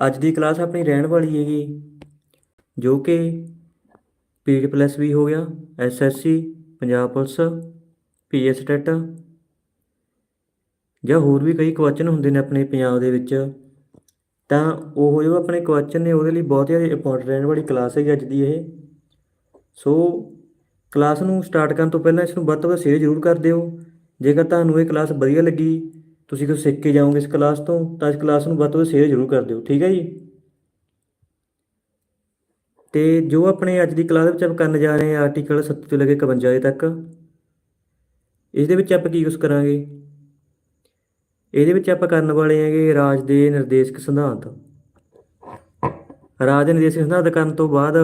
ਅੱਜ ਦੀ ਕਲਾਸ ਆਪਣੀ ਰਹਿਣ ਵਾਲੀ ਹੈਗੀ। ਜੋ ਕਿ ਪੀਡੀ ਪਲੱਸ ਵੀ ਹੋ ਗਿਆ SSC Punjab police PS TET ਜਾਂ ਹੋਰ ਵੀ ਕਈ ਕੁਐਸਚਨ ਹੁੰਦੇ ਨੇ ਆਪਣੇ ਪੰਜਾਬ ਦੇ ਵਿੱਚ। ਤਾਂ ਉਹ ਜੋ ਆਪਣੇ ਕੁਐਸਚਨ ਨੇ, ਉਹਦੇ ਲਈ ਬਹੁਤ ਜ਼ਿਆਦਾ ਇੰਪੋਰਟੈਂਟ ਰਹਿਣ ਵਾਲੀ ਕਲਾਸ ਹੈਗੀ ਅੱਜ ਦੀ ਇਹ। ਸੋ ਕਲਾਸ ਨੂੰ ਸਟਾਰਟ ਕਰਨ ਤੋਂ ਪਹਿਲਾਂ ਇਸ ਨੂੰ ਵੱਧ ਤੋਂ ਵੱਧ ਸ਼ੇਅਰ ਜ਼ਰੂਰ ਕਰ ਦਿਓ। ਜੇਕਰ ਤੁਹਾਨੂੰ ਇਹ ਕਲਾਸ ਵਧੀਆ ਲੱਗੀ ਤੁਸੀਂ ਕੁਝ ਸਿੱਖ ਕੇ ਜਾਓਗੇ ਇਸ ਕਲਾਸ ਤੋਂ? ਤਾਂ ਇਸ ਕਲਾਸ ਨੂੰ ਵੱਧ ਤੋਂ ਵੱਧ ਸ਼ੇਅਰ ਜ਼ਰੂਰ ਕਰ ਦਿਓ, ਠੀਕ ਹੈ ਜੀ? ਤੇ ਜੋ ਆਪਣੇ ਅੱਜ ਦੀ ਕਲਾਸ ਵਿੱਚ ਆਪਾਂ ਕਰਨ ਜਾ ਰਹੇ ਹਾਂ ਆਰਟੀਕਲ 37 ਤੋਂ ਲੈ ਕੇ 51 ਦੇ ਤੱਕ, ਇਸ ਦੇ ਵਿੱਚ ਆਪਾਂ ਕੀ ਕੁਝ ਕਰਾਂਗੇ? ਇਹਦੇ ਵਿੱਚ ਆਪਾਂ ਕਰਨ ਵਾਲੇ ਹੈਗੇ ਰਾਜ ਦੇ ਨਿਰਦੇਸ਼ਕ ਸਿਧਾਂਤ। ਰਾਜ ਦੇ ਨਿਰਦੇਸ਼ਕ ਸਿਧਾਂਤ ਕਰਨ ਤੋਂ ਬਾਅਦ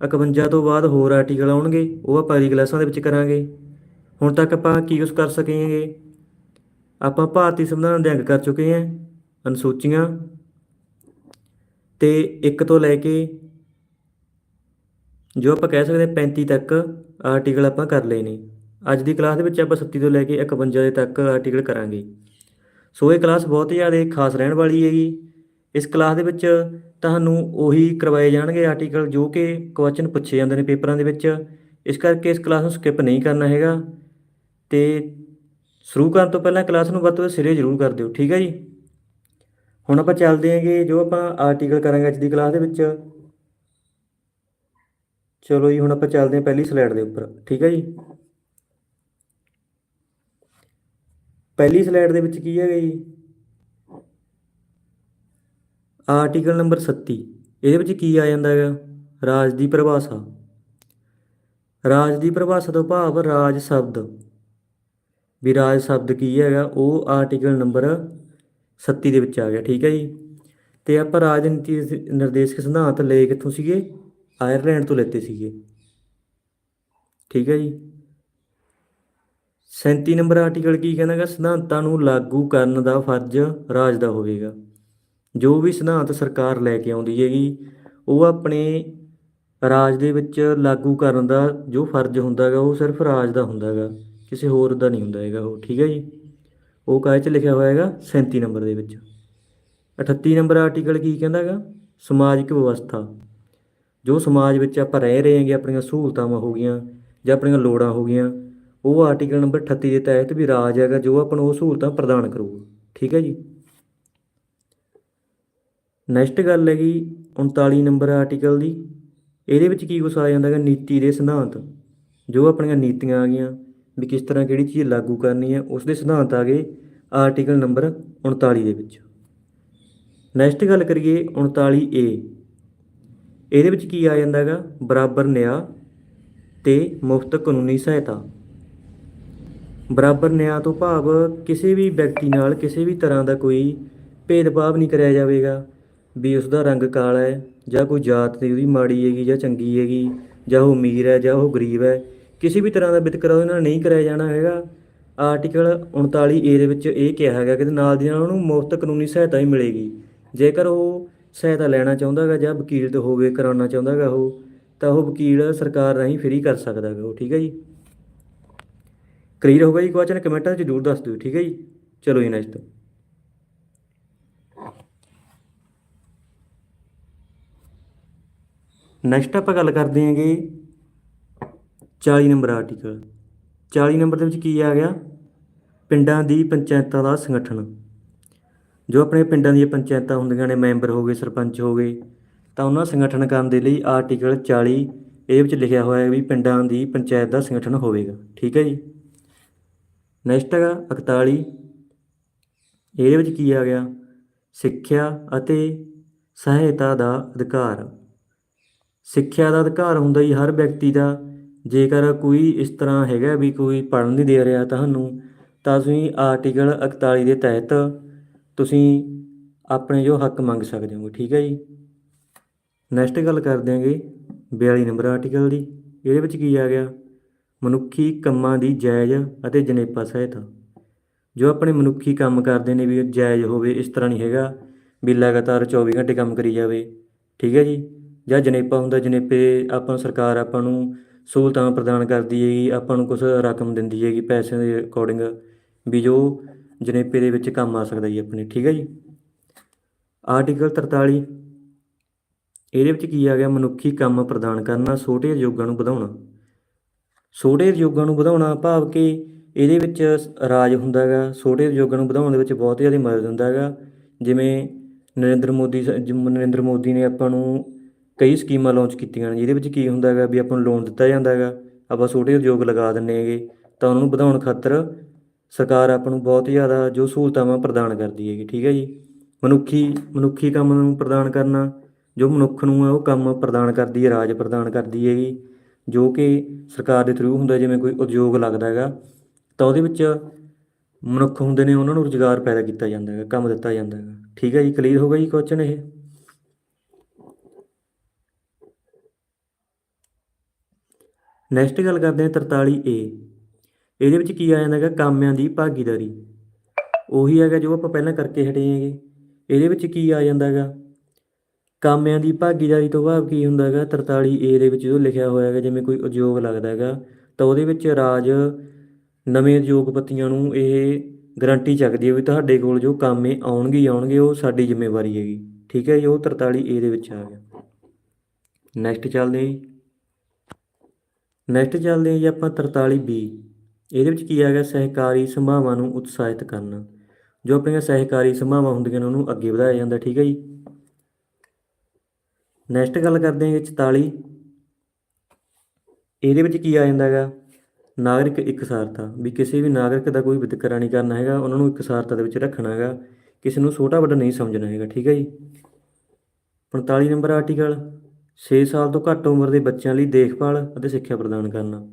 51 ਤੋਂ ਬਾਅਦ ਹੋਰ ਆਰਟੀਕਲ ਆਉਣਗੇ, ਉਹ ਆਪਾਂ ਅਗਲੀ ਕਲਾਸਾਂ ਦੇ ਵਿੱਚ ਕਰਾਂਗੇ। ਹੁਣ ਤੱਕ ਆਪਾਂ ਕੀ ਕੁਝ ਕਰ ਸਕੇ ਹੈਗੇ ਆਪਾਂ ਭਾਰਤੀ ਸੰਵਿਧਾਨ ਦੇ ਅੰਗ ਕਰ ਚੁੱਕੇ ਹਾਂ, ਅਨੁਸੂਚੀਆਂ। ਤੇ 1 ਤੋਂ ਲੈ ਕੇ ਜੋ ਆਪਾਂ ਕਹਿ ਸਕਦੇ ਹਾਂ 35 ਤੱਕ ਆਰਟੀਕਲ ਆਪਾਂ ਕਰ ਲਏ ਨੇ। ਅੱਜ ਦੀ ਕਲਾਸ ਦੇ ਵਿੱਚ ਆਪਾਂ 37 ਤੋਂ ਲੈ ਕੇ 51 ਦੇ ਤੱਕ ਆਰਟੀਕਲ ਕਰਾਂਗੇ। ਸੋ ਇਹ ਕਲਾਸ ਬਹੁਤ ਜ਼ਿਆਦਾ ਖਾਸ ਰਹਿਣ ਵਾਲੀ ਹੈਗੀ। ਇਸ ਕਲਾਸ ਦੇ ਵਿੱਚ ਤੁਹਾਨੂੰ ਉਹੀ ਕਰਵਾਏ ਜਾਣਗੇ ਆਰਟੀਕਲ ਜੋ ਕਿ ਕੁਐਸਚਨ ਪੁੱਛੇ ਜਾਂਦੇ ਨੇ ਪੇਪਰਾਂ ਦੇ ਵਿੱਚ। ਇਸ ਕਰਕੇ ਇਸ ਕਲਾਸ ਨੂੰ ਸਕਿਪ ਨਹੀਂ ਕਰਨਾ ਹੈਗਾ। ਤੇ ਸ਼ੁਰੂ ਕਰਨ ਤੋਂ ਪਹਿਲਾਂ ਕਲਾਸ ਨੂੰ ਵੱਧ ਤੋਂ ਵੱਧ ਸਿਰੇ ਜ਼ਰੂਰ ਕਰ ਦਿਓ, ਠੀਕ ਹੈ ਜੀ? ਹੁਣ ਆਪਾਂ ਚੱਲਦੇ ਹਾਂਗੇ, ਜੋ ਆਪਾਂ ਆਰਟੀਕਲ ਕਰਾਂਗੇ ਅੱਜ ਦੀ ਕਲਾਸ ਦੇ ਵਿੱਚ। ਚਲੋ ਜੀ, ਹੁਣ ਆਪਾਂ ਚੱਲਦੇ ਹਾਂ ਪਹਿਲੀ ਸਲਾਈਡ ਦੇ ਉੱਪਰ, ਠੀਕ ਹੈ ਜੀ? ਪਹਿਲੀ ਸਲਾਈਡ ਦੇ ਵਿੱਚ ਕੀ ਹੈਗਾ ਜੀ? ਆਰਟੀਕਲ ਨੰਬਰ 37 ਇਹਦੇ ਵਿੱਚ ਕੀ ਆ ਜਾਂਦਾ ਹੈਗਾ? ਰਾਜ ਦੀ ਪਰਿਭਾਸ਼ਾ। ਰਾਜ ਦੀ ਪਰਿਭਾਸ਼ਾ ਤੋਂ ਭਾਵ ਰਾਜ ਸ਼ਬਦ। ਵੀ ਰਾਜ ਸ਼ਬਦ ਕੀ ਹੈਗਾ, ਉਹ ਆਰਟੀਕਲ ਨੰਬਰ 37 ਦੇ ਵਿੱਚ ਆ ਗਿਆ, ਠੀਕ ਹੈ ਜੀ। ਤੇ ਆਪਾਂ ਰਾਜਨੀਤੀ ਨਿਰਦੇਸ਼ਕ ਸਿਧਾਂਤ ਲਏ ਕਿੱਥੋਂ ਸੀਗੇ? ਆਇਰਲੈਂਡ ਤੋਂ ਲੈਤੇ ਸੀਗੇ। ਠੀਕ ਹੈ ਜੀ। 37 ਨੰਬਰ ਆਰਟੀਕਲ ਕੀ ਕਹਿੰਦਾ ਹੈਗਾ? ਸਿਧਾਂਤਾਂ ਨੂੰ ਲਾਗੂ ਕਰਨ ਦਾ ਫਰਜ਼ ਰਾਜ ਦਾ ਹੋਵੇਗਾ। ਜੋ ਵੀ ਸਿਧਾਂਤ ਸਰਕਾਰ ਲੈ ਕੇ ਆਉਂਦੀ ਹੈਗੀ, ਉਹ ਆਪਣੇ ਰਾਜ ਦੇ ਵਿੱਚ ਲਾਗੂ ਕਰਨ ਦਾ ਜੋ ਫਰਜ਼ ਹੁੰਦਾ ਹੈਗਾ, ਉਹ ਸਿਰਫ ਰਾਜ ਦਾ ਹੁੰਦਾ ਹੈਗਾ। ਕਿਸੇ ਹੋਰ ਦਾ ਨਹੀਂ ਹੁੰਦਾ ਹੈਗਾ ਉਹ, ਠੀਕ ਹੈ ਜੀ? ਉਹ ਕਾਹਦੇ 'ਚ ਲਿਖਿਆ ਹੋਇਆ ਹੈਗਾ 37 ਨੰਬਰ ਦੇ ਵਿੱਚ। 38 ਨੰਬਰ ਆਰਟੀਕਲ ਕੀ ਕਹਿੰਦਾ ਹੈਗਾ? ਸਮਾਜਿਕ ਵਿਵਸਥਾ। ਜੋ ਸਮਾਜ ਵਿੱਚ ਆਪਾਂ ਰਹਿ ਰਹੇ ਹਾਂਗੇ, ਆਪਣੀਆਂ ਸਹੂਲਤਾਵਾਂ ਹੋ ਗਈਆਂ ਜਾਂ ਆਪਣੀਆਂ ਲੋੜਾਂ ਹੋ ਗਈਆਂ, ਉਹ ਆਰਟੀਕਲ ਨੰਬਰ 38 ਦੇ ਤਹਿਤ ਵੀ ਰਾਜ ਹੈਗਾ, ਜੋ ਆਪਾਂ ਨੂੰ ਉਹ ਸਹੂਲਤਾਂ ਪ੍ਰਦਾਨ ਕਰੂਗਾ। ਠੀਕ ਹੈ ਜੀ? ਨੈਕਸਟ ਗੱਲ ਹੈਗੀ 39 ਨੰਬਰ ਆਰਟੀਕਲ ਦੀ। ਇਹਦੇ ਵਿੱਚ ਕੀ ਕੁਛ ਆ ਜਾਂਦਾ ਹੈਗਾ? ਨੀਤੀ ਦੇ ਸਿਧਾਂਤ। ਜੋ ਆਪਣੀਆਂ ਨੀਤੀਆਂ ਆ ਗਈਆਂ ਵੀ ਕਿਸ ਤਰ੍ਹਾਂ ਕਿਹੜੀ ਚੀਜ਼ ਲਾਗੂ ਕਰਨੀ ਹੈ ਉਸ ਦੇ ਸਿਧਾਂਤ ਆ ਗਏ ਆਰਟੀਕਲ ਨੰਬਰ 39 ਦੇ ਵਿੱਚ। ਨੈਕਸਟ ਗੱਲ ਕਰੀਏ 39 ਏ ਇਹਦੇ ਵਿੱਚ ਕੀ ਆ ਜਾਂਦਾ ਹੈਗਾ? ਬਰਾਬਰ ਨਿਆਂ ਤੇ ਮੁਫਤ ਕਾਨੂੰਨੀ ਸਹਾਇਤਾ। ਬਰਾਬਰ ਨਿਆਂ ਤੋਂ ਭਾਵ ਕਿਸੇ ਵੀ ਵਿਅਕਤੀ ਨਾਲ ਕਿਸੇ ਵੀ ਤਰ੍ਹਾਂ ਦਾ ਕੋਈ ਭੇਦਭਾਵ ਨਹੀਂ ਕਰਿਆ ਜਾਵੇਗਾ ਵੀ ਉਸ ਦਾ ਰੰਗ ਕਾਲਾ ਹੈ ਜਾਂ ਕੋਈ ਜਾਤ ਦੀ ਉਹਦੀ ਮਾੜੀ ਹੈਗੀ ਜਾਂ ਚੰਗੀ ਹੈਗੀ ਜਾਂ ਉਹ ਅਮੀਰ ਹੈ ਜਾਂ ਉਹ ਗਰੀਬ ਹੈ। ਕਿਸੇ ਵੀ ਤਰ੍ਹਾਂ ਦਾ ਵਿਤਕਰਾ ਉਹਦੇ ਨਾਲ ਨਹੀਂ ਕਰਿਆ ਜਾਣਾ ਹੈਗਾ। ਆਰਟੀਕਲ 39 ਏ ਦੇ ਵਿੱਚ ਇਹ ਕਿਹਾ ਹੈਗਾ ਕਿ ਨਾਲ ਦੀ ਨਾਲ ਉਹਨੂੰ ਮੁਫਤ ਕਾਨੂੰਨੀ ਸਹਾਇਤਾ ਹੀ ਮਿਲੇਗੀ। ਜੇਕਰ ਉਹ ਸਹਾਇਤਾ ਲੈਣਾ ਚਾਹੁੰਦਾ ਹੈਗਾ ਜਾਂ ਵਕੀਲ ਤੋਂ ਹੋਵੇ, ਕਰਾਉਣਾ ਚਾਹੁੰਦਾ ਹੈਗਾ ਉਹ, ਤਾਂ ਉਹ ਵਕੀਲ ਸਰਕਾਰ ਰਾਹੀਂ ਫ੍ਰੀ ਕਰ ਸਕਦਾ ਹੈਗਾ ਉਹ, ਠੀਕ ਹੈ ਜੀ? ਕਲੀਅਰ ਹੋਗਾ ਜੀ ਕੁਐਸਚਨ? ਕਮੈਂਟਾਂ 'ਚ ਜ਼ਰੂਰ ਦੱਸ ਦਿਓ, ਠੀਕ ਹੈ ਜੀ? ਚਲੋ ਜੀ ਨੈਕਸਟ ਨੈਕਸਟ ਆਪਾਂ ਗੱਲ ਕਰਦੇ ਹਾਂਗੇ 40 ਨੰਬਰ ਆਰਟੀਕਲ 40 ਨੰਬਰ ਦੇ ਵਿੱਚ ਕੀ ਆ ਗਿਆ? ਪਿੰਡਾਂ ਦੀ ਪੰਚਾਇਤਾਂ ਦਾ ਸੰਗਠਨ। ਜੋ ਆਪਣੇ ਪਿੰਡਾਂ ਦੀਆਂ ਪੰਚਾਇਤਾਂ ਹੁੰਦੀਆਂ ਨੇ, ਮੈਂਬਰ ਹੋ ਗਏ, ਸਰਪੰਚ ਹੋ ਗਏ, ਤਾਂ ਉਹਨਾਂ ਸੰਗਠਨ ਕਰਨ ਦੇ ਲਈ ਆਰਟੀਕਲ 40 ਇਹਦੇ ਵਿੱਚ ਲਿਖਿਆ ਹੋਇਆ ਹੈ ਵੀ ਪਿੰਡਾਂ ਦੀ ਪੰਚਾਇਤ ਦਾ ਸੰਗਠਨ ਹੋਵੇਗਾ। ਠੀਕ ਹੈ ਜੀ? ਨੈਕਸਟ ਹੈਗਾ 41 ਇਹਦੇ ਵਿੱਚ ਕੀ ਆ ਗਿਆ? ਸਿੱਖਿਆ ਅਤੇ ਸਹਾਇਤਾ ਦਾ ਅਧਿਕਾਰ। ਸਿੱਖਿਆ ਦਾ ਅਧਿਕਾਰ ਹੁੰਦਾ ਹੀ ਹਰ ਵਿਅਕਤੀ ਦਾ ਜੇਕਰ ਕੋਈ ਇਸ ਤਰ੍ਹਾਂ ਹੈਗਾ ਵੀ ਕੋਈ ਪੜ੍ਹਨ ਨਹੀਂ ਦੇ ਰਿਹਾ ਤੁਹਾਨੂੰ, ਤਾਂ ਤੁਸੀਂ ਆਰਟੀਕਲ 41 ਦੇ ਤਹਿਤ ਤੁਸੀਂ ਆਪਣੇ ਜੋ ਹੱਕ ਮੰਗ ਸਕਦੇ ਹੋ ਠੀਕ ਹੈ ਜੀ? ਨੈਕਸਟ ਗੱਲ ਕਰਦੇ ਹਾਂਗੇ 42 ਨੰਬਰ ਆਰਟੀਕਲ ਦੀ, ਇਹਦੇ ਵਿੱਚ ਕੀ ਆ ਗਿਆ? ਮਨੁੱਖੀ ਕੰਮਾਂ ਦੀ ਜਾਇਜ਼ ਅਤੇ ਜਨੇਪਾ ਸਹਿਤ ਜੋ ਆਪਣੇ ਮਨੁੱਖੀ ਕੰਮ ਕਰਦੇ ਨੇ ਵੀ ਜਾਇਜ਼ ਹੋਵੇ, ਇਸ ਤਰ੍ਹਾਂ ਨਹੀਂ ਹੈਗਾ ਵੀ ਲਗਾਤਾਰ 24 ਘੰਟੇ ਕੰਮ ਕਰੀ ਜਾਵੇ, ਠੀਕ ਹੈ ਜੀ? ਜਾਂ ਜਨੇਪਾ ਹੁੰਦਾ, ਜਨੇਪੇ ਆਪਾਂ ਸਰਕਾਰ ਆਪਾਂ ਨੂੰ ਸਹੂਲਤਾਂ ਪ੍ਰਦਾਨ ਕਰਦੀ ਹੈਗੀ, ਆਪਾਂ ਨੂੰ ਕੁਝ ਰਕਮ ਦਿੰਦੀ ਹੈਗੀ ਪੈਸਿਆਂ ਦੇ ਅਕੋਰਡਿੰਗ ਵੀ ਜੋ ਜਨੇਪੇ ਦੇ ਵਿੱਚ ਕੰਮ ਆ ਸਕਦਾ ਜੀ ਆਪਣੇ, ਠੀਕ ਹੈ ਜੀ? ਆਰਟੀਕਲ 43 ਇਹਦੇ ਵਿੱਚ ਕੀ ਆ ਗਿਆ? ਮਨੁੱਖੀ ਕੰਮ ਪ੍ਰਦਾਨ ਕਰਨਾ, ਛੋਟੇ ਉਦਯੋਗਾਂ ਨੂੰ ਵਧਾਉਣਾ। ਛੋਟੇ ਉਦਯੋਗਾਂ ਨੂੰ ਵਧਾਉਣਾ ਭਾਵ ਕਿ ਇਹਦੇ ਵਿੱਚ ਰਾਜ ਹੁੰਦਾ ਹੈਗਾ, ਛੋਟੇ ਉਦਯੋਗਾਂ ਨੂੰ ਵਧਾਉਣ ਦੇ ਵਿੱਚ ਬਹੁਤ ਜ਼ਿਆਦਾ ਮਦਦ ਦਿੰਦਾ ਹੈਗਾ। ਜਿਵੇਂ ਨਰਿੰਦਰ ਮੋਦੀ ਸ- ਜ- ਨਰਿੰਦਰ ਮੋਦੀ ਨੇ ਆਪਾਂ ਨੂੰ ਕਈ ਸਕੀਮਾਂ ਲਾਂਚ ਕੀਤੀਆਂ ਨੇ, ਜਿਹਦੇ ਵਿੱਚ ਕੀ ਹੁੰਦਾ ਹੈਗਾ ਵੀ ਆਪਾਂ ਨੂੰ ਲੋਨ ਦਿੱਤਾ ਜਾਂਦਾ ਹੈਗਾ, ਆਪਾਂ ਛੋਟੇ ਉਦਯੋਗ ਲਗਾ ਦਿੰਨੇ ਹੈਗੇ, ਤਾਂ ਉਹਨਾਂ ਨੂੰ ਵਧਾਉਣ ਖਾਤਰ ਸਰਕਾਰ ਆਪਾਂ ਨੂੰ ਬਹੁਤ ਜ਼ਿਆਦਾ ਜੋ ਸਹੂਲਤਾਵਾਂ ਪ੍ਰਦਾਨ ਕਰਦੀ ਹੈਗੀ, ਠੀਕ ਹੈ ਜੀ? ਮਨੁੱਖੀ ਮਨੁੱਖੀ ਕੰਮ ਨੂੰ ਪ੍ਰਦਾਨ ਕਰਨਾ, ਜੋ ਮਨੁੱਖ ਨੂੰ ਹੈ ਉਹ ਕੰਮ ਪ੍ਰਦਾਨ ਕਰਦੀ ਹੈ, ਰਾਜ ਪ੍ਰਦਾਨ ਕਰਦੀ ਹੈਗੀ, ਜੋ ਕਿ ਸਰਕਾਰ ਦੇ ਥਰੂ ਹੁੰਦਾ ਜਿਵੇਂ ਕੋਈ ਉਦਯੋਗ ਲੱਗਦਾ ਹੈਗਾ, ਤਾਂ ਉਹਦੇ ਵਿੱਚ ਮਨੁੱਖ ਹੁੰਦੇ ਨੇ, ਉਹਨਾਂ ਨੂੰ ਰੁਜ਼ਗਾਰ ਪੈਦਾ ਕੀਤਾ ਜਾਂਦਾ ਹੈਗਾ, ਕੰਮ ਦਿੱਤਾ ਜਾਂਦਾ ਹੈਗਾ, ਠੀਕ ਹੈ ਜੀ? ਕਲੀਅਰ ਹੋ ਗਿਆ ਜੀ ਕੁਐਸਚਨ ਇਹ? ਨੈਕਸਟ ਗੱਲ ਕਰਦੇ ਹਾਂ 43 ਏ ਇਹਦੇ ਵਿੱਚ ਕੀ ਆ ਜਾਂਦਾ ਹੈਗਾ? ਕਾਮਿਆਂ ਦੀ ਭਾਗੀਦਾਰੀ। ਉਹੀ ਹੈਗਾ ਜੋ ਆਪਾਂ ਪਹਿਲਾਂ ਕਰਕੇ ਹਟੇ ਹੈਗੇ। ਇਹਦੇ ਵਿੱਚ ਕੀ ਆ ਜਾਂਦਾ ਹੈਗਾ? ਕਾਮਿਆਂ ਦੀ ਭਾਗੀਦਾਰੀ ਤੋਂ ਭਾਵ ਕੀ ਹੁੰਦਾ ਹੈਗਾ? 43 ਏ ਦੇ ਵਿੱਚ ਜੋ ਲਿਖਿਆ ਹੋਇਆ ਹੈਗਾ, ਜਿਵੇਂ ਕੋਈ ਉਦਯੋਗ ਲੱਗਦਾ ਹੈਗਾ, ਤਾਂ ਉਹਦੇ ਵਿੱਚ ਰਾਜ ਨਵੇਂ ਉਦਯੋਗਪਤੀਆਂ ਨੂੰ ਇਹ ਗਰੰਟੀ ਚੱਕਦੀ ਹੈ ਵੀ ਤੁਹਾਡੇ ਕੋਲ ਜੋ ਕਾਮੇ ਆਉਣਗੇ ਹੀ ਆਉਣਗੇ, ਉਹ ਸਾਡੀ ਜ਼ਿੰਮੇਵਾਰੀ ਹੈਗੀ। ਠੀਕ ਹੈ ਜੀ, ਉਹ 43 ਏ ਦੇ ਵਿੱਚ ਆ ਗਿਆ। ਨੈਕਸਟ ਚੱਲਦੇ ਹਾਂ ਜੀ। ਨੈਕਸਟ ਚੱਲਦੇ ਹਾਂ ਜੀ ਆਪਾਂ 43 ਬੀ ਇਹਦੇ ਵਿੱਚ ਕੀ ਆ ਗਿਆ? ਸਹਿਕਾਰੀ ਸੰਭਾਵਾਂ ਨੂੰ ਉਤਸ਼ਾਹਿਤ ਕਰਨਾ। ਜੋ ਆਪਣੀਆਂ ਸਹਿਕਾਰੀ ਸੰਭਾਵਾਂ ਹੁੰਦੀਆਂ ਨੇ ਉਹਨੂੰ ਅੱਗੇ ਵਧਾਇਆ ਜਾਂਦਾ, ਠੀਕ ਹੈ ਜੀ। ਨੈਕਸਟ ਗੱਲ ਕਰਦੇ ਹਾਂ ਜੀ 44 ਇਹਦੇ ਵਿੱਚ ਕੀ ਆ ਜਾਂਦਾ ਹੈਗਾ? ਨਾਗਰਿਕ ਇਕਸਾਰਤਾ। ਵੀ ਕਿਸੇ ਵੀ ਨਾਗਰਿਕ ਦਾ ਕੋਈ ਵਿਤਕਰਾ ਨਹੀਂ ਕਰਨਾ ਹੈਗਾ, ਉਹਨਾਂ ਨੂੰ ਇਕਸਾਰਤਾ ਦੇ ਵਿੱਚ ਰੱਖਣਾ ਹੈਗਾ। ਕਿਸੇ ਨੂੰ ਛੋਟਾ ਵੱਡਾ ਨਹੀਂ ਸਮਝਣਾ ਹੈਗਾ, ਠੀਕ ਹੈ ਜੀ। 45 ਨੰਬਰ ਆਰਟੀਕਲ 6 ਸਾਲ ਤੋਂ ਘੱਟ ਉਮਰ ਦੇ ਬੱਚਿਆਂ ਲਈ ਦੇਖਭਾਲ ਅਤੇ ਸਿੱਖਿਆ ਪ੍ਰਦਾਨ ਕਰਨਾ।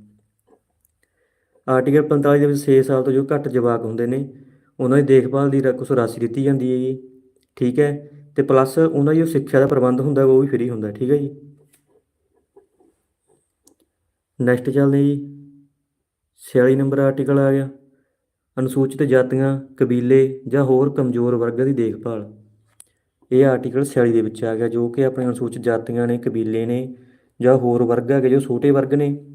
ਆਰਟੀਕਲ 45 ਦੇ ਵਿੱਚ 6 ਸਾਲ ਤੋਂ ਜੋ ਘੱਟ ਜਵਾਕ ਹੁੰਦੇ ਨੇ, ਉਹਨਾਂ ਦੀ ਦੇਖਭਾਲ ਦੀ ਰ- ਕੁਛ ਰਾਸ਼ੀ ਦਿੱਤੀ ਜਾਂਦੀ ਹੈ ਜੀ। ਠੀਕ ਹੈ? ਤੇ ਪਲੱਸ ਉਹਨਾਂ ਦੀ ਜੋ ਸਿੱਖਿਆ ਦਾ ਪ੍ਰਬੰਧ ਹੁੰਦਾ, ਉਹ ਵੀ ਫ੍ਰੀ ਹੁੰਦਾ, ਠੀਕ ਹੈ ਜੀ? ਨੈਕਸਟ ਚੱਲਦੇ ਜੀ। 46 ਨੰਬਰ ਆਰਟੀਕਲ ਆ ਗਿਆ। ਅਨੁਸੂਚਿਤ ਜਾਤੀਆਂ, ਕਬੀਲੇ ਜਾਂ ਹੋਰ ਕਮਜ਼ੋਰ ਵਰਗਾਂ ਦੀ ਦੇਖਭਾਲ। ਇਹ ਆਰਟੀਕਲ 46 ਦੇ ਵਿੱਚ ਆ ਗਿਆ ਜੋ ਕਿ ਆਪਣੇ ਅਨੁਸੂਚਿਤ ਜਾਤੀਆਂ ਨੇ, ਕਬੀਲੇ ਨੇ ਜਾਂ ਹੋਰ ਵਰਗ ਹੈਗੇ ਜੋ ਛੋਟੇ ਵਰਗ ਨੇ,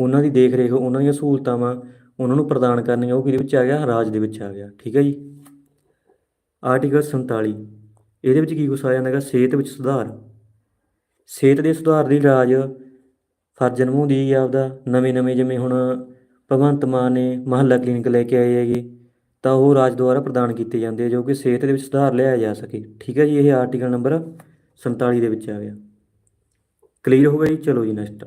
ਉਹਨਾਂ ਦੀ ਦੇਖ ਰੇਖ, ਉਹਨਾਂ ਦੀਆਂ ਸਹੂਲਤਾਵਾਂ ਉਹਨਾਂ ਨੂੰ ਪ੍ਰਦਾਨ ਕਰਨੀਆਂ, ਉਹ ਕਿਹਦੇ ਵਿੱਚ ਆ ਗਿਆ? ਰਾਜ ਦੇ ਵਿੱਚ ਆ ਗਿਆ। ਠੀਕ ਹੈ ਜੀ? ਆਰਟੀਕਲ 47 ਇਹਦੇ ਵਿੱਚ ਕੀ ਕੁਛ ਆ ਜਾਂਦਾ ਹੈਗਾ? ਸਿਹਤ ਵਿੱਚ ਸੁਧਾਰ। ਸਿਹਤ ਦੇ ਸੁਧਾਰ ਲਈ ਰਾਜ ਫਰਜ਼ ਨਿਭਾਉਂਦੀ ਹੈ ਆਪਦਾ। ਨਵੇਂ ਨਵੇਂ ਜਿਵੇਂ ਹੁਣ ਭਗਵੰਤ ਮਾਨ ਨੇ ਮਹੱਲਾ ਕਲੀਨਿਕ ਲੈ ਕੇ ਆਏ ਹੈਗੇ। ਤਾਂ ਉਹ ਰਾਜ ਦੁਆਰਾ ਪ੍ਰਦਾਨ ਕੀਤੇ ਜਾਂਦੇ ਆ, ਜੋ ਕਿ ਸਿਹਤ ਦੇ ਵਿੱਚ ਸੁਧਾਰ ਲਿਆਇਆ ਜਾ ਸਕੇ। ਠੀਕ ਹੈ ਜੀ, ਇਹ ਆਰਟੀਕਲ ਨੰਬਰ 47 ਦੇ ਵਿੱਚ ਆ ਗਿਆ। ਕਲੀਅਰ ਹੋ ਗਿਆ ਜੀ? ਚਲੋ ਜੀ ਨੈਕਸਟ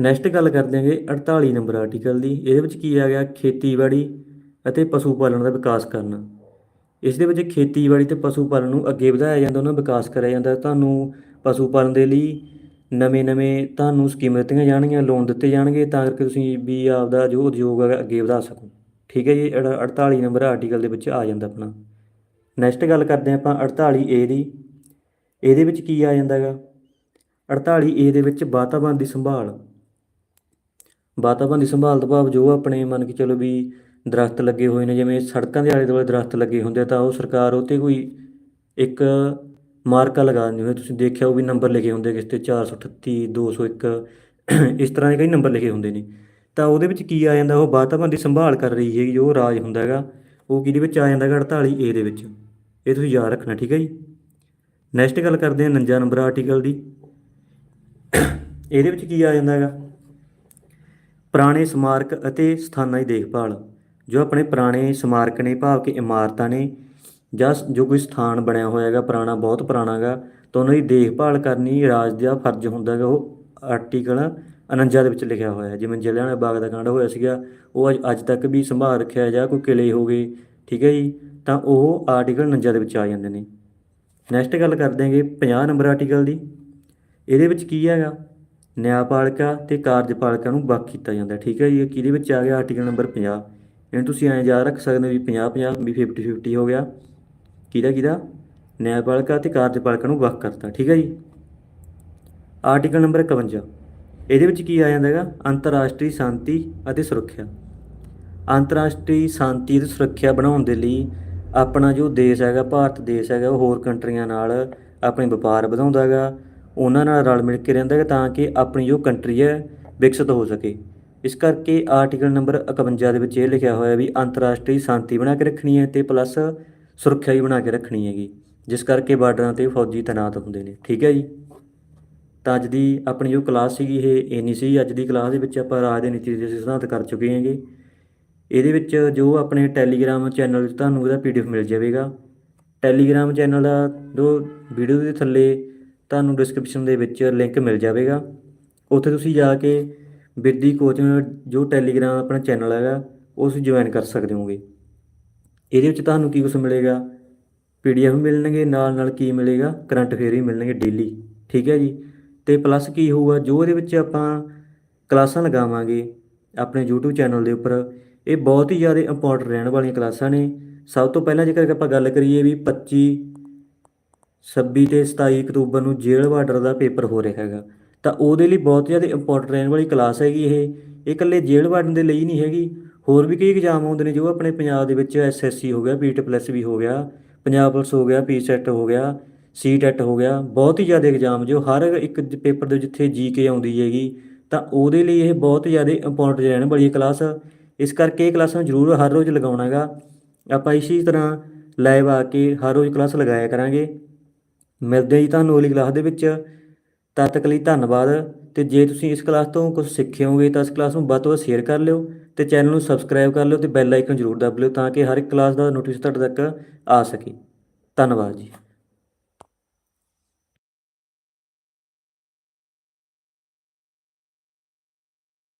ਨੈਕਸਟ ਗੱਲ ਕਰਦੇ ਹਾਂਗੇ 48 ਨੰਬਰ ਆਰਟੀਕਲ ਦੀ। ਇਹਦੇ ਵਿੱਚ ਕੀ ਆ ਗਿਆ? ਖੇਤੀਬਾੜੀ ਅਤੇ ਪਸ਼ੂ ਪਾਲਣ ਦਾ ਵਿਕਾਸ ਕਰਨਾ। ਇਸ ਦੇ ਵਿੱਚ ਖੇਤੀਬਾੜੀ ਤੇ ਪਸ਼ੂ ਪਾਲਣ ਨੂੰ ਅੱਗੇ ਵਧਾਇਆ ਜਾਂਦਾ, ਉਹਨਾਂ ਦਾ ਵਿਕਾਸ ਕਰਿਆ ਜਾਂਦਾ। ਤੁਹਾਨੂੰ ਪਸ਼ੂ ਪਾਲਣ ਦੇ ਲਈ ਨਵੇਂ-ਨਵੇਂ ਤੁਹਾਨੂੰ ਸਕੀਮਾਂ ਦਿੱਤੀਆਂ ਜਾਣਗੀਆਂ, ਲੋਨ ਦਿੱਤੇ ਜਾਣਗੇ, ਤਾਂ ਕਰਕੇ ਤੁਸੀਂ ਵੀ ਆਪਦਾ ਜੋ ਉਦਯੋਗ ਹੈਗਾ ਅੱਗੇ ਵਧਾ ਸਕੋ। ਠੀਕ ਹੈ ਜੀ, ਅੜ- 48 ਨੰਬਰ ਆਰਟੀਕਲ ਦੇ ਵਿੱਚ ਆ ਜਾਂਦਾ ਆਪਣਾ। ਨੈਕਸਟ ਗੱਲ ਕਰਦੇ ਹਾਂ ਆਪਾਂ 48 ਏ ਦੀ। ਇਹਦੇ ਵਿੱਚ ਕੀ ਆ ਜਾਂਦਾ ਹੈਗਾ? 48 ਏ ਦੇ ਵਿੱਚ ਵਾਤਾਵਰਣ ਦੀ ਸੰਭਾਲ। ਵਾਤਾਵਰਣ ਦੀ ਸੰਭਾਲ ਤੋਂ ਭਾਵ ਜੋ ਆਪਣੇ ਮੰਨ ਕੇ ਚਲੋ ਵੀ ਦਰਖਤ ਲੱਗੇ ਹੋਏ ਨੇ, ਜਿਵੇਂ ਸੜਕਾਂ ਦੇ ਆਲੇ ਦੁਆਲੇ ਦਰਖਤ ਲੱਗੇ ਹੁੰਦੇ ਆ, ਤਾਂ ਉਹ ਸਰਕਾਰ ਉਹ 'ਤੇ ਕੋਈ ਇੱਕ ਮਾਰਕਾ ਲਗਾ ਦਿੰਦੀ ਹੁੰਦੀ ਤੁਸੀਂ ਦੇਖਿਆ ਉਹ ਵੀ ਨੰਬਰ ਲਿਖੇ ਹੁੰਦੇ ਕਿਸ ਤੇ 438 201 ਇਸ ਤਰ੍ਹਾਂ ਦੇ ਕਈ ਨੰਬਰ ਲਿਖੇ ਹੁੰਦੇ ਨੇ। ਤਾਂ ਉਹਦੇ ਵਿੱਚ ਕੀ ਆ ਜਾਂਦਾ, ਉਹ ਵਾਤਾਵਰਨ ਦੀ ਸੰਭਾਲ ਕਰ ਰਹੀ ਹੈਗੀ, ਜੋ ਰਾਜ ਹੁੰਦਾ ਹੈਗਾ, ਉਹ ਕਿਹਦੇ ਵਿੱਚ ਆ ਜਾਂਦਾ ਹੈਗਾ 48 ਏ ਦੇ ਵਿੱਚ। ਇਹ ਤੁਸੀਂ ਯਾਦ ਰੱਖਣਾ, ਠੀਕ ਹੈ ਜੀ? ਨੈਕਸਟ ਗੱਲ ਕਰਦੇ ਹਾਂ 49 ਨੰਬਰ ਆਰਟੀਕਲ ਦੀ। ਇਹਦੇ ਵਿੱਚ ਕੀ ਆ ਜਾਂਦਾ ਹੈਗਾ? ਪੁਰਾਣੇ ਸਮਾਰਕ ਅਤੇ ਸਥਾਨਾਂ ਦੀ ਦੇਖਭਾਲ, ਜੋ ਆਪਣੇ ਪੁਰਾਣੇ ਸਮਾਰਕ ਨੇ, ਭਾਵ ਕਿ ਇਮਾਰਤਾਂ ਨੇ, ਜਾਂ ਜੋ ਕੋਈ ਸਥਾਨ ਬਣਿਆ ਹੋਇਆ ਹੈਗਾ, ਪੁਰਾਣਾ, ਬਹੁਤ ਪੁਰਾਣਾ ਹੈਗਾ, ਤਾਂ ਉਹਨਾਂ ਦੀ ਦੇਖਭਾਲ ਕਰਨੀ ਰਾਜ ਦਾ ਫਰਜ਼ ਹੁੰਦਾ ਹੈਗਾ, ਉਹ ਆਰਟੀਕਲ 49 ਦੇ ਵਿੱਚ ਲਿਖਿਆ ਹੋਇਆ ਹੈ। ਜਿਵੇਂ ਜਲਿਆਂਵਾਲੇ ਬਾਗ ਦਾ ਕਾਂਡ ਹੋਇਆ ਸੀਗਾ, ਉਹ ਅੱਜ ਅੱਜ ਤੱਕ ਵੀ ਸੰਭਾਲ ਰੱਖਿਆ ਜਾਂ, ਕੋਈ ਕਿਲੇ ਹੋ ਗਏ, ਠੀਕ ਹੈ ਜੀ? ਤਾਂ ਉਹ ਆਰਟੀਕਲ 49 ਦੇ ਵਿੱਚ ਆ ਜਾਂਦੇ ਨੇ। ਨੈਕਸਟ ਗੱਲ ਕਰਦੇ ਹਾਂਗੇ 50 ਨੰਬਰ ਆਰਟੀਕਲ ਦੀ। ਇਹਦੇ ਵਿੱਚ ਕੀ ਹੈਗਾ? ਨਿਆਂਪਾਲਿਕਾ ਤੇ ਕਾਰਜਪਾਲਿਕਾ ਨੂੰ ਵੱਖ ਕੀਤਾ ਜਾਂਦਾ, ਠੀਕ ਹੈ ਜੀ? ਇਹ ਕਿਹਦੇ ਵਿੱਚ ਆ ਗਿਆ? ਆਰਟੀਕਲ ਨੰਬਰ 50 ਇਹਨੂੰ ਤੁਸੀਂ ਐਂ ਯਾਦ ਰੱਖ ਸਕਦੇ ਹੋ ਵੀ 50 50 ਵੀ 50 50 ਹੋ ਗਿਆ। ਕਿਹਦਾ ਕਿਹਦਾ? ਨਿਆਂਪਾਲਿਕਾ ਤੇ ਕਾਰਜਪਾਲਿਕਾ ਨੂੰ ਵੱਖ ਕਰਤਾ, ਠੀਕ ਹੈ ਜੀ? ਆਰਟੀਕਲ ਨੰਬਰ 51 ਇਹਦੇ ਵਿੱਚ ਕੀ ਆ ਜਾਂਦਾ ਹੈਗਾ? ਅੰਤਰਰਾਸ਼ਟਰੀ ਸ਼ਾਂਤੀ ਅਤੇ ਸੁਰੱਖਿਆ। ਅੰਤਰਰਾਸ਼ਟਰੀ ਸ਼ਾਂਤੀ ਅਤੇ ਸੁਰੱਖਿਆ ਬਣਾਉਣ ਦੇ ਲਈ ਆਪਣਾ ਜੋ ਦੇਸ਼ ਹੈਗਾ, ਭਾਰਤ ਦੇਸ਼ ਹੈਗਾ, ਉਹ ਹੋਰ ਕੰਟਰੀਆਂ ਨਾਲ ਆਪਣੇ ਵਪਾਰ ਵਧਾਉਂਦਾ ਹੈਗਾ। ਉਹਨਾਂ ਨਾਲ ਰਲ ਮਿਲ ਕੇ ਰਹਿੰਦਾ ਹੈਗਾ ਤਾਂ ਕਿ ਆਪਣੀ ਜੋ ਕੰਟਰੀ ਹੈ, ਵਿਕਸਿਤ ਹੋ ਸਕੇ। ਇਸ ਕਰਕੇ ਆਰਟੀਕਲ ਨੰਬਰ 51 ਦੇ ਵਿੱਚ ਇਹ ਲਿਖਿਆ ਹੋਇਆ ਵੀ ਅੰਤਰਰਾਸ਼ਟਰੀ ਸ਼ਾਂਤੀ ਬਣਾ ਕੇ ਰੱਖਣੀ ਹੈ ਤੇ ਪਲੱਸ ਸੁਰੱਖਿਆ ਵੀ ਬਣਾ ਕੇ ਰੱਖਣੀ ਹੈਗੀ, ਜਿਸ ਕਰਕੇ ਬਾਰਡਰਾਂ ਤੇ ਫੌਜੀ ਤੈਨਾਤ ਹੁੰਦੇ ਨੇ। ਠੀਕ ਹੈ ਜੀ? ਤਾਂ ਅੱਜ ਦੀ ਆਪਣੀ ਜੋ ਕਲਾਸ ਸੀਗੀ ਇਹ ਇੰਨੀ ਸੀ। ਅੱਜ ਦੀ ਕਲਾਸ ਦੇ ਵਿੱਚ ਆਪਾਂ ਰਾਜ ਦੇ ਨੀਤੀ ਦੇ ਸਿਧਾਂਤ ਕਰ ਚੁੱਕੇ ਹਾਂਗੇ। ਇਹਦੇ ਵਿੱਚ ਜੋ ਆਪਣੇ ਟੈਲੀਗ੍ਰਾਮ ਚੈਨਲ ਵਿੱਚ ਤੁਹਾਨੂੰ ਉਹਦਾ ਪੀਡੀਐਫ ਮਿਲ ਜਾਵੇਗਾ। ਟੈਲੀਗ੍ਰਾਮ ਚੈਨਲ ਦਾ ਜੋ ਵੀਡੀਓ ਦੇ ਥੱਲੇ ਤੁਹਾਨੂੰ ਡਿਸਕ੍ਰਿਪਸ਼ਨ ਦੇ ਵਿੱਚ ਲਿੰਕ ਮਿਲ ਜਾਵੇਗਾ। ਉੱਥੇ ਤੁਸੀਂ ਜਾ ਕੇ ਬਿਰਦੀ ਕੋਚਿੰਗ ਜੋ ਟੈਲੀਗ੍ਰਾਮ ਆਪਣਾ ਚੈਨਲ ਹੈਗਾ ਉਸ ਜੁਆਇਨ ਕਰ ਸਕਦੇ ਹੋਗੇ ਇਹਦੇ ਵਿੱਚ ਤੁਹਾਨੂੰ ਕੀ ਕੁਛ ਮਿਲੇਗਾ? ਪੀਡੀਐਫ ਮਿਲਣਗੇ ਨਾਲ ਨਾਲ ਕੀ ਮਿਲੇਗਾ? ਕਰੰਟ ਅਫੇਅਰ ਵੀ ਮਿਲਣਗੇ ਡੇਲੀ ਠੀਕ ਹੈ ਜੀ? ਤੇ ਪਲੱਸ ਕੀ ਹੋਊਗਾ? ਜੋ ਇਹਦੇ ਵਿੱਚ ਆਪਾਂ ਕਲਾਸਾਂ ਲਗਾਵਾਂਗੇ ਆਪਣੇ YouTube ਚੈਨਲ ਦੇ ਉੱਪਰ, ਇਹ ਬਹੁਤ ਹੀ ਜ਼ਿਆਦਾ ਇੰਪੋਰਟੈਂਟ ਰਹਿਣ ਵਾਲੀਆਂ ਕਲਾਸਾਂ ਨੇ। ਸਭ ਤੋਂ ਪਹਿਲਾਂ ਜੇਕਰ ਆਪਾਂ ਗੱਲ ਕਰੀਏ ਵੀ 25 26 ਤੇ 27 ਅਕਤੂਬਰ ਨੂੰ ਜੇਲ੍ਹ ਬਾਰਡਰ ਦਾ ਪੇਪਰ ਹੋ ਰਿਹਾ ਹੈਗਾ, ਤਾਂ ਉਹਦੇ ਲਈ ਬਹੁਤ ਜ਼ਿਆਦਾ ਇੰਪੋਰਟੈਂਟ ਰਹਿਣ ਵਾਲੀ ਕਲਾਸ ਹੈਗੀ ਇਹ। ਇਹ ਇਕੱਲੇ ਜੇਲ੍ਹ ਬਾਰਡਰ ਦੇ ਲਈ ਨਹੀਂ ਹੈਗੀ। ਹੋਰ ਵੀ ਕਈ ਐਗਜ਼ਾਮ ਆਉਂਦੇ ਨੇ, ਜੋ ਆਪਣੇ ਪੰਜਾਬ ਦੇ ਵਿੱਚ ਐਸਐਸਸੀ ਹੋ ਗਿਆ ਬੀਟ ਪਲੱਸ ਵੀ ਹੋ ਗਿਆ, ਪੰਜਾਬ ਪੁਲਿਸ ਹੋ ਗਿਆ ਪੀਸੈਟ ਹੋ ਗਿਆ। ਸੀ ਸੀਟੈਟ ਹੋ ਗਿਆ। ਬਹੁਤ ਹੀ ਜ਼ਿਆਦਾ ਐਗਜ਼ਾਮ ਜੋ ਹਰ ਇੱਕ ਪੇਪਰ ਦੇ ਜਿੱਥੇ ਜੀਕੇ ਆਉਂਦੀ ਹੈਗੀ, ਤਾਂ ਉਹਦੇ ਲਈ ਇਹ ਬਹੁਤ ਜ਼ਿਆਦਾ ਇੰਪੋਰਟੈਂਟ ਰਹਿਣ ਵਾਲੀ ਹੈ ਕਲਾਸ ਇਸ ਕਰਕੇ ਇਹ ਕਲਾਸਾਂ ਜ਼ਰੂਰ ਹਰ ਰੋਜ਼ ਲਗਾਉਣਾ ਹੈਗਾ। ਆਪਾਂ ਇਸੇ ਤਰ੍ਹਾਂ ਲਾਈਵ ਆ ਕੇ ਹਰ ਰੋਜ਼ ਕਲਾਸ ਲਗਾਇਆ ਕਰਾਂਗੇ। ਮਿਲਦੇ ਹਾਂ ਜੀ ਤੁਹਾਨੂੰ ਅਗਲੀ ਕਲਾਸ ਦੇ ਵਿੱਚ। ਤਦ ਤੱਕ ਲਈ ਧੰਨਵਾਦ। ਤੇ ਜੇ ਤੁਸੀਂ ਇਸ ਕਲਾਸ ਤੋਂ ਕੁਝ ਸਿੱਖੇ ਹੋਗੇ ਤਾਂ ਇਸ ਕਲਾਸ ਨੂੰ ਵੱਧ ਤੋਂ ਵੱਧ ਸ਼ੇਅਰ ਕਰ ਲਿਓ ਤੇ ਚੈਨਲ ਨੂੰ ਸਬਸਕ੍ਰਾਈਬ ਕਰ ਲਿਓ ਤੇ ਬੈਲ ਆਈਕਨ ਜ਼ਰੂਰ ਦਬ ਲਿਓ ਤਾਂ ਕਿ ਹਰ ਇੱਕ ਕਲਾਸ ਦਾ ਨੋਟੀਫਿਕੇਸ਼ਨ ਤੁਹਾਡੇ ਤੱਕ ਆ ਸਕੇ। ਧੰਨਵਾਦ ਜੀ।